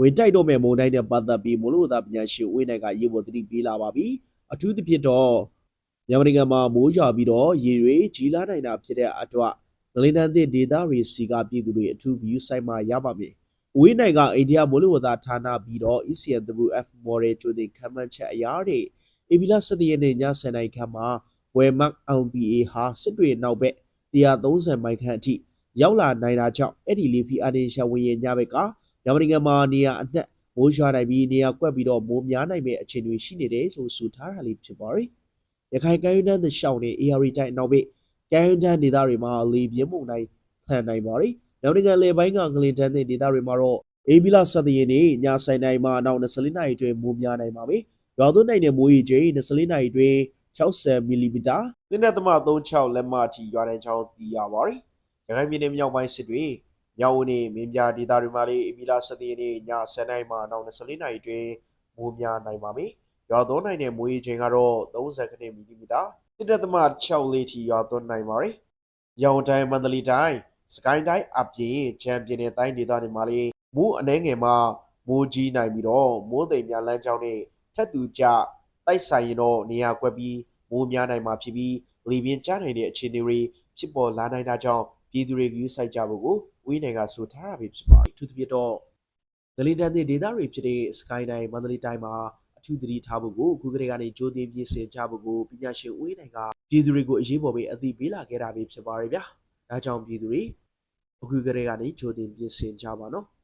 ဝင်တိုက်တော့မဲ့မုန်တိုင်းနဲ့ပတ်သက်ပြီးမိုးလေဝသပညာရှင်ဦးဝင်းနိုင်ကရေပေါ်သတိပေးလာပါပြီအထူးသဖြင့်တော့မြန်မာနိုင်ငံမှာမိုးရွာပြီးတော့ရေတွေကြီးလာနိုင်တာဖြစ်တဲ့အတွက်ငလင်းတန်းသစ်ဒေသတွေစီကပြည်သူတွေအထူး view site မှာရပါမယ်ဦးဝင်းနိုင်ကအိန္ဒိယမိုးလေဝသဌာနပြီးတော့ ECNWF model ကျွေးတဲ့ခန့်မှန်းချက်အရာတွေဧပြီလ17ရက်နေ့ည7:00နာရီခန့်မှာဝယ်မတ် LPA ဟာစစ်တွေနောက်ဘက်130မိုင်ခန့်အထိရောက်လာနိုင်တာကြောင့်အဲ့ဒီလေဖီအတင်းရှာဝင်ရညဘက်က မြန်မာနိုင်ငံမှာနေရာအနှံ့မိုးရွာနိုင်ပြီးနေရာကွက်ပြီးတော့မိုးများနိုင်မဲ့အခြေအနေရှိနေတယ်လို့ဆိုထားတာလေးဖြစ်ပါတယ်။ရခိုင်ကမ်းရိုးတန်းသရှောင်းနဲ့ AR တိုင်းနောက်ဘက်ကမ်းရိုးတန်းဒေသတွေမှာလေပြင်းမုန်တိုင်းထန်နိုင်ပါတယ်။နောက်နိုင်ငံလေပိုင်းကငလင်တန်းတဲ့ဒေသတွေမှာတော့အေဘီလာ17ရက်နေ့ည7:00နာရီမှနောက်24နာရီအတွင်းမိုးများနိုင်ပါမယ်။ရွာသွန်းနိုင်တဲ့မိုးရေချိန်24နာရီအတွင်း60မီလီမီတာ၊နက်သမ36လက်မအထိရွာနိုင်ကြောင်းသိရပါတယ်။ရခိုင်ပြည်နယ်မြောက်ပိုင်းစစ်တွေ မြောက်ဦးနေမင်းပြဒေသတွေမှာလည်းအေဘီလာ17ရက်နေ့ည7:00နာရီမှနောက်24နာရီအတွင်းမိုးများနိုင်ပါမယ်။ရွာသွန်းနိုင်တဲ့မိုးရေချိန်ကတော့30ခန့်မီလီမီတာ၊နက်သမ6လေးထိရွာသွန်းနိုင်ပါတယ်။ရောင်တိုင်းမန္တလေးတိုင်းစကိုင်းတိုင်းအပြင်ချမ်ပြည်နယ်တိုင်းဒေသတွေမှာလည်းမိုးအနှဲငယ်မှမိုးကြီးနိုင်ပြီးတော့မိုးသိမ်များလမ်းကြောင်းနဲ့ထက်သူကြတိုက်ဆိုင်ရင်တော့နေရာကွက်ပြီးမိုးများနိုင်မှာဖြစ်ပြီးလေပြင်းကျနိုင်တဲ့အခြေအနေတွေဖြစ်ပေါ်လာနိုင်တာကြောင့် ပြည်သူတွေယူဆိုင်ကြဖို့ကိုဝိနိုင်ကဆိုထားတာပဲဖြစ်ပါတယ်။အထူးသဖြင့်တော့ဂလီတန်တဲ့ဒေသတွေဖြစ်တဲ့စကိုင်းတိုင်းမန္တလေးတိုင်းမှာအထူးသတိထားဖို့ကိုအခုကလေးကနေကြိုတင်ပြင်ဆင်ကြဖို့ကိုပညာရှင်ဝိနိုင်ကပြည်သူတွေကိုအရေးပေါ်ပဲအသိပေးလာခဲ့တာပဲဖြစ်ပါတယ်ဗျာ။ဒါကြောင့်ပြည်သူတွေအခုကလေးကနေကြိုတင်ပြင်ဆင်ကြပါနော်။